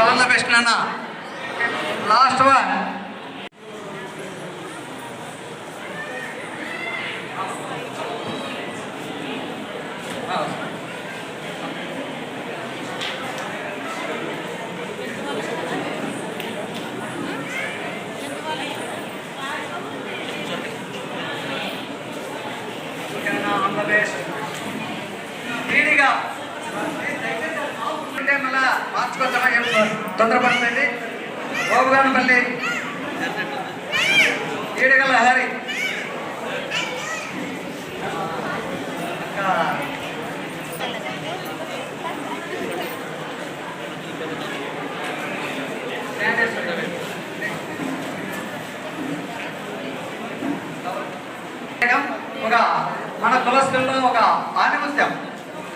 All the best నాన్న last one ఓకేనా all the అంటే మళ్ళా మార్చుకోవచ్చమా తొందరపడుతుంది ఈడగల హరి. ఒక మన కులస్తుల్లో ఒక ఆనిమత్యం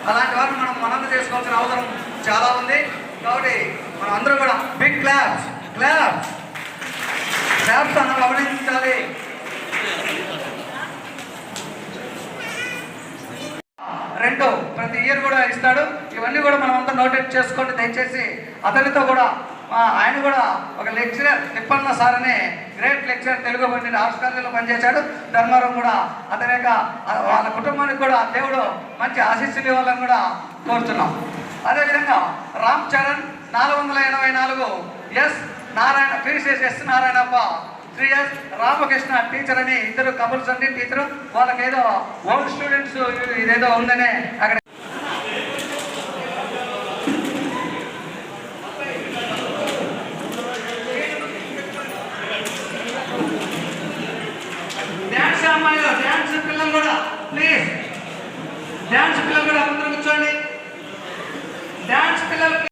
అలాంటి వారిని మనం మనంద చేసుకోవాల్సిన అవసరం చాలా ఉంది. కాబట్టి మనం అందరూ కూడా బిగ్ క్లాప్స్ క్లాప్స్ క్లాప్స్ అన్నది అభినందించాలి రెండు ప్రతి ఇయర్ కూడా ఇస్తాడు. ఇవన్నీ కూడా మనం అంతా నోటెడ్ చేసుకోండి దయచేసి అతనితో కూడా ఆయన కూడా ఒక లెక్చరర్ తిప్పన్న సార్ అనే గ్రేట్ లెక్చరర్ తెలుగు పండిన ఆస్ట్రేలియాలో పనిచేశాడు. ధర్మారం కూడా అతని యొక్క వాళ్ళ కుటుంబానికి కూడా దేవుడు మంచి ఆశీస్సులు ఇవ్వాలని కూడా కోరుతున్నాం. అదేవిధంగా రామ్ చరణ్ నాలుగు వందల ఎనభై నాలుగు S Narayana PCS S Narayanappa three S Ramakrishna teacher అని ఇద్దరు కపుల్స్ అండి టీచరు వాళ్ళకేదో ఓల్డ్ స్టూడెంట్స్ ఇదేదో ఉందనే అక్కడ ಡ್ಯಾನ್ಸ್ ಫಿಲಂಗಳ ಅಂದ್ರೆ